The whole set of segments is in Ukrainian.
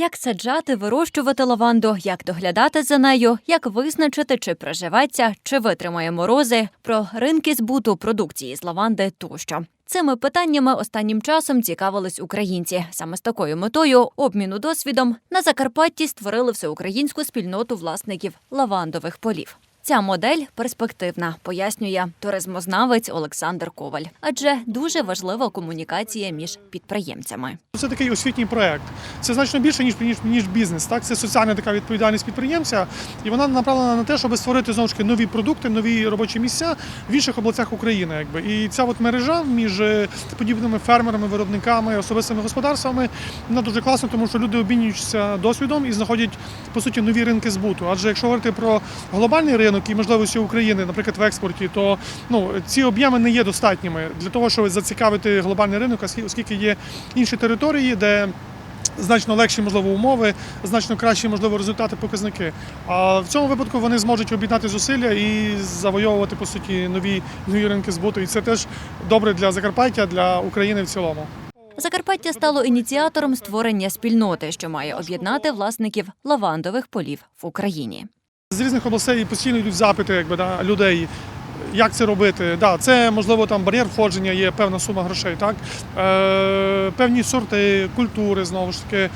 Як саджати, вирощувати лаванду, як доглядати за нею, як визначити, чи проживеться, чи витримає морози, про ринки збуту продукції з лаванди тощо. Цими питаннями останнім часом цікавились українці. Саме з такою метою обміну досвідом на Закарпатті створили всеукраїнську спільноту власників лавандових полів. Ця модель перспективна, пояснює туризмознавець Олександр Коваль. Адже дуже важлива комунікація між підприємцями. Це такий освітній проект. Це значно більше ніж ніж, ніж бізнес. Так, це соціальна така відповідальність підприємця, і вона направлена на те, щоб створити знову ж таки нові продукти, нові робочі місця в інших областях України. Якби і ця от мережа між е, подібними фермерами, виробниками, особистими господарствами вона дуже класна, тому що люди обмінюються досвідом і знаходять по суті нові ринки збуту. Адже якщо говорити про глобальний ринок і можливості України, наприклад, в експорті, то ну ці об'єми не є достатніми для того, щоб зацікавити глобальний ринок, оскільки є інші території, де значно легші можливо умови, значно кращі можливо результати, показники. А в цьому випадку вони зможуть об'єднати зусилля і завойовувати по суті нові нові ринки збуту. І це теж добре для Закарпаття, для України в цілому. Закарпаття стало ініціатором створення спільноти, що має об'єднати власників лавандових полів в Україні. З різних областей постійно йдуть запити якби, да, людей. Як це робити? Да, це можливо там бар'єр входження, є певна сума грошей, так е, певні сорти, культури знову ж таки, е,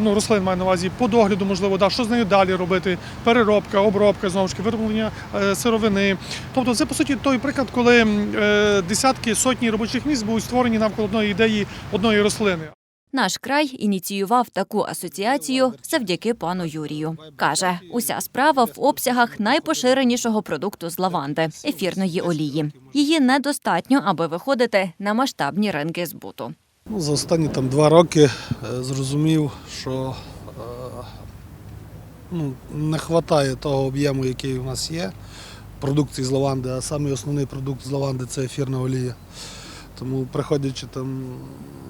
ну, рослин маю на увазі, по догляду, можливо, да, що з нею далі робити, переробка, обробка, знову ж таки, вироблення е, сировини. Тобто, це по суті той приклад, коли е, десятки, сотні робочих місць будуть створені навколо одної ідеї одної рослини. Наш край ініціював таку асоціацію завдяки пану Юрію. Каже, уся справа в обсягах найпоширенішого продукту з лаванди ефірної олії. Її недостатньо, аби виходити на масштабні ринки збуту. Ну, за останні там два роки е, зрозумів, що е, ну, не вистачає того об'єму, який у нас є, продукції з лаванди, а самий основний продукт з лаванди це ефірна олія. Тому приходячи там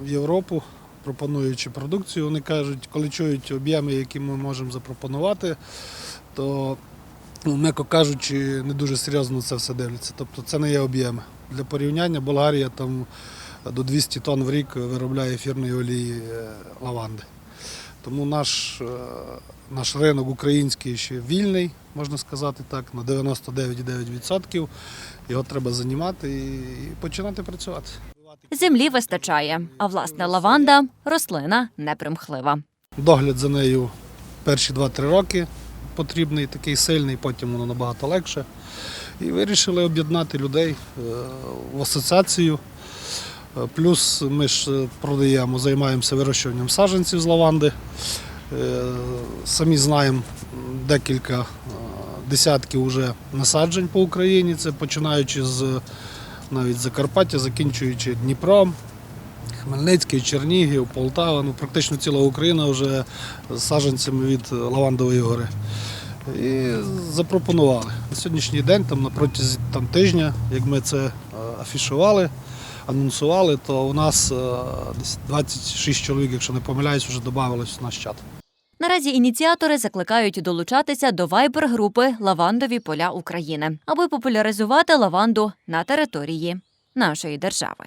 в Європу, пропонуючи продукцію, вони кажуть, коли чують об'єми, які ми можемо запропонувати, то, ну, м'яко кажучи, не дуже серйозно це все дивляться. Тобто це не є об'єми. Для порівняння Болгарія там до 200 тонн в рік виробляє ефірної олії е, лаванди. Тому наш, е, наш ринок український ще вільний, можна сказати так, на 99,9%. Його треба займати і починати працювати. Землі вистачає, а власне лаванда рослина непримхлива. Догляд за нею перші 2-3 роки потрібний, такий сильний, потім воно набагато легше. І вирішили об'єднати людей е, в асоціацію. Е, Плюс ми ж е, продаємо, займаємося вирощуванням саджанців з лаванди. Самі знаємо декілька десятків уже насаджень по Україні. Це починаючи з навіть Закарпаття, закінчуючи Дніпром, Хмельницький, Чернігів, Полтава, ну практично ціла Україна вже з саджанцями від Лавандової гори. І запропонували. На сьогоднішній день, там, на протязі там, тижня, як ми це е, афішували, анонсували, то у нас е, десь 26 чоловік, якщо не помиляюсь, вже додавалось в наш чат. Наразі ініціатори закликають долучатися до вайбер-групи Лавандові поля України, аби популяризувати лаванду на території нашої держави.